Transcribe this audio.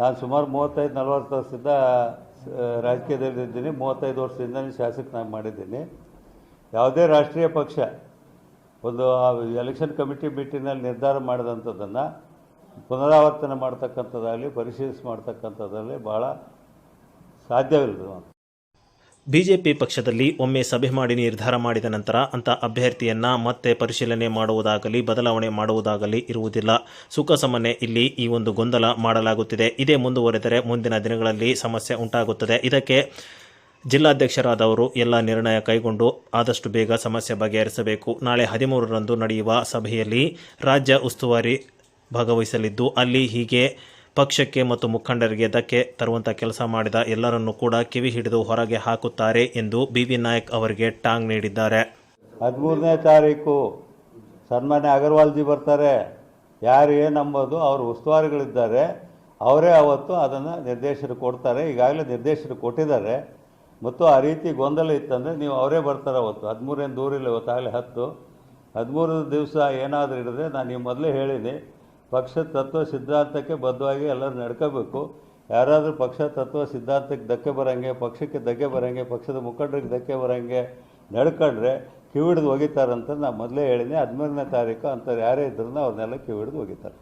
ನಾನು ಸುಮಾರು ಮೂವತ್ತೈದು, ನಲವತ್ತು ವರ್ಷದಿಂದ ರಾಜಕೀಯದಲ್ಲಿದ್ದೀನಿ. ಮೂವತ್ತೈದು ವರ್ಷದಿಂದ ಶಾಸಕನಾಗಿ ಮಾಡಿದ್ದೀನಿ. ಯಾವುದೇ ರಾಷ್ಟ್ರೀಯ ಪಕ್ಷ ಒಂದು ಎಲೆಕ್ಷನ್ ಕಮಿಟಿ ಮೀಟಿಂಗ್ನಲ್ಲಿ ನಿರ್ಧಾರ ಮಾಡಿದಂಥದ್ದನ್ನು ಪುನರಾವರ್ತನೆ ಮಾಡ್ತಕ್ಕಂಥದ್ದಾಗಲಿ, ಪರಿಶೀಲಿಸಿ ಮಾಡ್ತಕ್ಕಂಥದ್ದಲ್ಲಿ ಭಾಳ ಸಾಧ್ಯವಿಲ್ಲ ಬಿಜೆಪಿ ಪಕ್ಷದಲ್ಲಿ ಒಮ್ಮೆ ಸಭೆ ಮಾಡಿ ನಿರ್ಧಾರ ಮಾಡಿದ ನಂತರ ಅಂತ ಅಭ್ಯರ್ಥಿಯನ್ನ ಮತ್ತೆ ಪರಿಶೀಲನೆ ಮಾಡುವುದಾಗಲಿ, ಬದಲಾವಣೆ ಮಾಡುವುದಾಗಲಿ ಇರುವುದಿಲ್ಲ. ಸುಖ ಸಮನೆ ಇಲ್ಲಿ ಈ ಒಂದು ಗೊಂದಲ ಮಾಡಲಾಗುತ್ತಿದೆ. ಇದೇ ಮುಂದುವರೆದರೆ ಮುಂದಿನ ದಿನಗಳಲ್ಲಿ ಸಮಸ್ಯೆ ಉಂಟಾಗುತ್ತದೆ. ಇದಕ್ಕೆ ಜಿಲ್ಲಾಧ್ಯಕ್ಷರಾದವರು ಎಲ್ಲ ನಿರ್ಣಯ ಕೈಗೊಂಡು ಆದಷ್ಟು ಬೇಗ ಸಮಸ್ಯೆ ಬಗೆಹರಿಸಬೇಕು. ನಾಳೆ ಹದಿಮೂರರಂದು ನಡೆಯುವ ಸಭೆಯಲ್ಲಿ ರಾಜ್ಯ ಉಸ್ತುವಾರಿ ಭಾಗವಹಿಸಲಿದ್ದು, ಅಲ್ಲಿ ಹೀಗೆ ಪಕ್ಷಕ್ಕೆ ಮತ್ತು ಮುಖಂಡರಿಗೆ ಧಕ್ಕೆ ತರುವಂಥ ಕೆಲಸ ಮಾಡಿದ ಎಲ್ಲರನ್ನೂ ಕೂಡ ಕಿವಿ ಹಿಡಿದು ಹೊರಗೆ ಹಾಕುತ್ತಾರೆ ಎಂದು ಬಿ ವಿ ನಾಯಕ್ ಅವರಿಗೆ ಟಾಂಗ್ ನೀಡಿದ್ದಾರೆ. ಹದಿಮೂರನೇ ತಾರೀಕು ಸನ್ಮಾನ್ಯ ಅಗರ್ವಾಲ್ಜಿ ಬರ್ತಾರೆ. ಯಾರು ಏನು ನಂಬೋದು ಅವರು ಉಸ್ತುವಾರಿಗಳಿದ್ದಾರೆ. ಅವರೇ ಅವತ್ತು ಅದನ್ನು ನಿರ್ದೇಶನ ಕೊಡ್ತಾರೆ. ಈಗಾಗಲೇ ನಿರ್ದೇಶನ ಕೊಟ್ಟಿದ್ದಾರೆ. ಮತ್ತು ಆ ರೀತಿ ಗೊಂದಲ ಇತ್ತಂದರೆ ನೀವು ಅವರೇ ಬರ್ತಾರೆ ಅವತ್ತು. ಹದಿಮೂರೇನು ದೂರಿಲ್ಲ ಇವತ್ತಾಗಲೇ ಹತ್ತು. ಹದಿಮೂರು ದಿವಸ ಏನಾದರೂ ಇಡಿದ್ರೆ ನಾನು ನೀವು ಮೊದಲೇ ಹೇಳಿನಿ ಪಕ್ಷದ ತತ್ವ ಸಿದ್ಧಾಂತಕ್ಕೆ ಬದ್ಧವಾಗಿ ಎಲ್ಲರೂ ನಡ್ಕೋಬೇಕು. ಯಾರಾದರೂ ಪಕ್ಷ ತತ್ವ ಸಿದ್ಧಾರ್ಥಕ್ಕೆ ಧಕ್ಕೆ ಬರೋಂಗೆ, ಪಕ್ಷಕ್ಕೆ ಧಕ್ಕೆ ಬರೋಂಗೆ, ಪಕ್ಷದ ಮುಖಂಡರಿಗೆ ಧಕ್ಕೆ ಬರೋಂಗೆ ನಡ್ಕೊಂಡ್ರೆ ಕಿವಿಡ್ದು ಒಗಿತಾರಂತ ನಾನು ಮೊದಲೇ ಹೇಳಿನಿ. ಹದಿಮೂರನೇ ತಾರೀಕು ಅಂಥವ್ರು ಯಾರೇ ಇದ್ರೂ ಅವ್ರನ್ನೆಲ್ಲ ಕಿವಿಡ್ದು ಒಗಿತಾರೆ.